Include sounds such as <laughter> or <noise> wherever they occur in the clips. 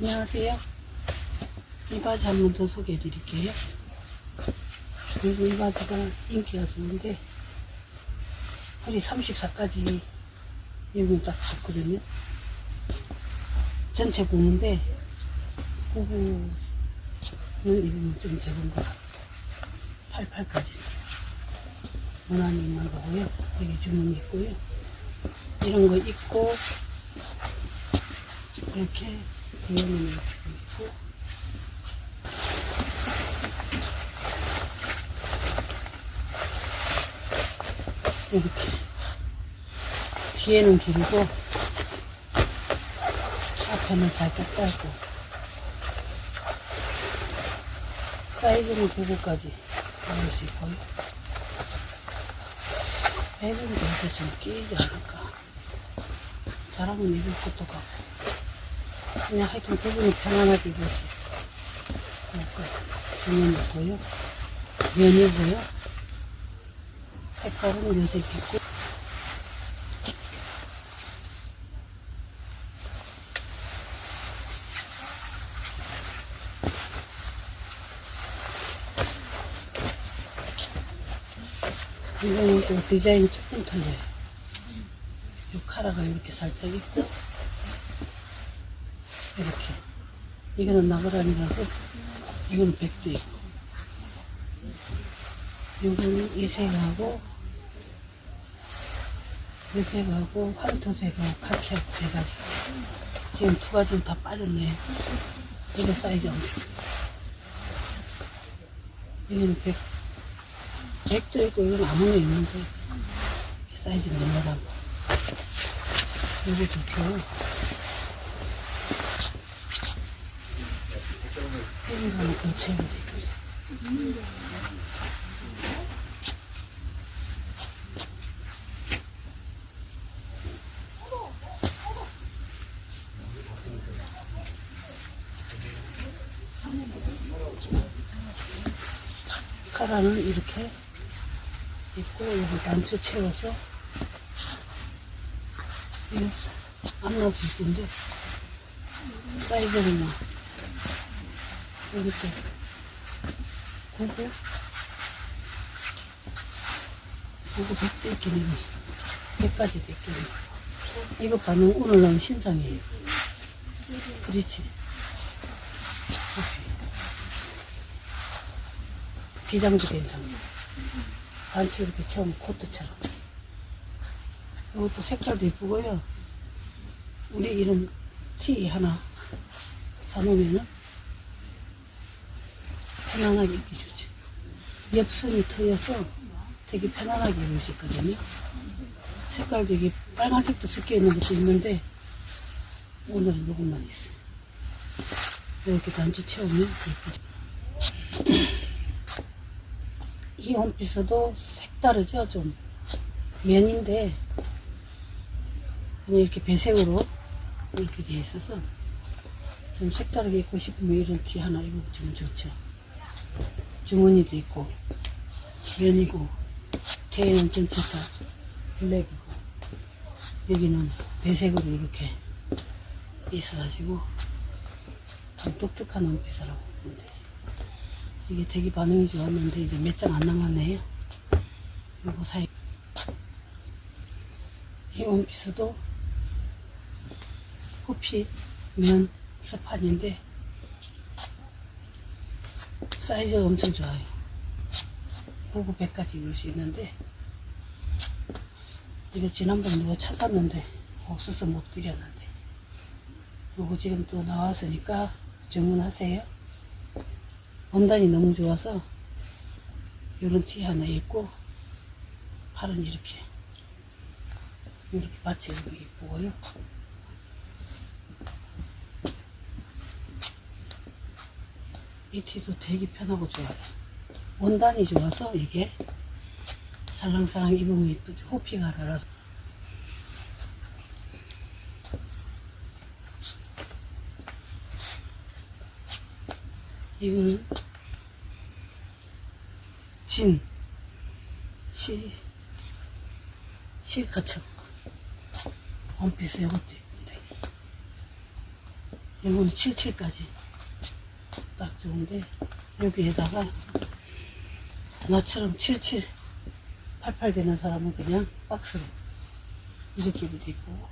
안녕하세요. 이 바지 한 번 더 소개해 드릴게요. 그리고 이 바지가 인기가 좋은데, 허리 34까지 입으면 딱 좋거든요. 전체 보는데, 부부는 입으면 좀 적은 것 같아요. 88까지. 원한이 있는 거고요. 여기 주머니 있고요. 이런 거 있고, 이렇게 있고, 이렇게. 뒤에는 길고, 앞에는 살짝 짧고, 사이즈는 9구까지 나올 수 있고요. 배는 여기서 좀 끼이지 않을까. 자랑은 입을 것도 같고. 그냥 하여튼 부분이 편안하게 입을 수 있어요. 그러니까 주문이고요. 면이고요. 색깔은 요색 있고. 이거는 또 디자인이 조금 틀려요. 요 카라가 이렇게 살짝 있고, 이렇게. 이거는 나그란이라서, 이거는 백도 있고. 요거는 이 색하고, 이 색하고, 황토색하고, 카키하고 세 가지. 지금 두 가지는 다 빠졌네요. 이거 사이즈 엄청. 이거는 백, 백도 있고, 이건 아무나 있는데, 사이즈 늘려라고. 요거 좋고. 이거 하나 더 채우면 되고. 카라는 이렇게 있고 여기 단추 채워서 이거 안 나서 이쁜데 사이즈는 또 구구 구구 백도 있긴 해요 백까지도 있긴 해요 이거 반응 오늘 나온 신상이에요. 커피 기장도 괜찮고 단추 이렇게 채우면 코트처럼. 이것도 색깔도 이쁘고요. 우리 이런 티 하나 사놓으면은 편안하게 입기 좋지. 옆선이 트여서 되게 편안하게 입을 수 있거든요. 색깔도 이게 빨간색도 섞여 있는 것도 있는데 오늘은 요것만 있어요. 이렇게 단추 채우면 예쁘죠. <clears throat> 이 원피스도 색다르죠 좀. 면인데 그냥 이렇게 배색으로 이렇게 돼 있어서 좀 색다르게 입고 싶으면 이런 티 하나 입어주면 좋죠 주머니도 있고 면이고 테는 전체 다 블랙이고 여기는 배색으로 이렇게 있어가지고 좀 독특한 원피스라고 보면 되지 이게 되게 반응이 좋았는데 이제 몇 장 안 남았네요. 요거 사이. 이 원피스도 호피 면 스판인데 사이즈가 엄청 좋아요. 9 900까지 입을 수 있는데 이거 지난번에 누가 찾았는데 없어서 못 드렸는데 요거 지금 또 나왔으니까 주문하세요. 원단이 너무 좋아서 이런 티 하나 입고 팔은 이렇게 이렇게 받치고 이쁘고요. 이 티도 되게 편하고 좋아요. 원단이 좋아서 이게 살랑살랑 입으면 이쁘죠. 호피가 알아서. 이거는 진, 시, 실카처럼 원피스 이것도 예쁜데 이거는 77까지 딱 좋은데 여기에다가 나처럼 77, 88 되는 사람은 그냥 박스로 이렇게 입어도 이쁘고.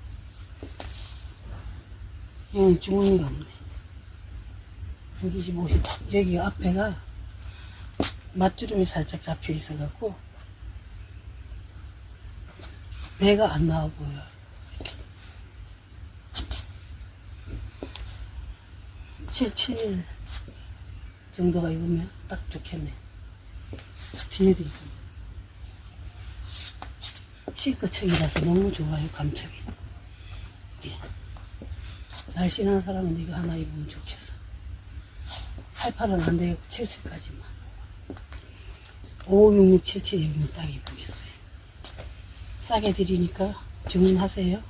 이건 주머니가 없네. 우리 집 옷이 여기 앞에가 맞주름이 살짝 잡혀 있어 갖고 배가 안 나와 이렇게. 77 정도가 입으면 딱 좋겠네. 뒤에도 입고 실크척이라서 너무 좋아요 감촉이. 이게. 날씬한 사람은 이거 하나 입으면 좋겠어. 88은 안 되고 77까지만. 56677 입으면 딱 입으겠어요. 싸게 드리니까 주문하세요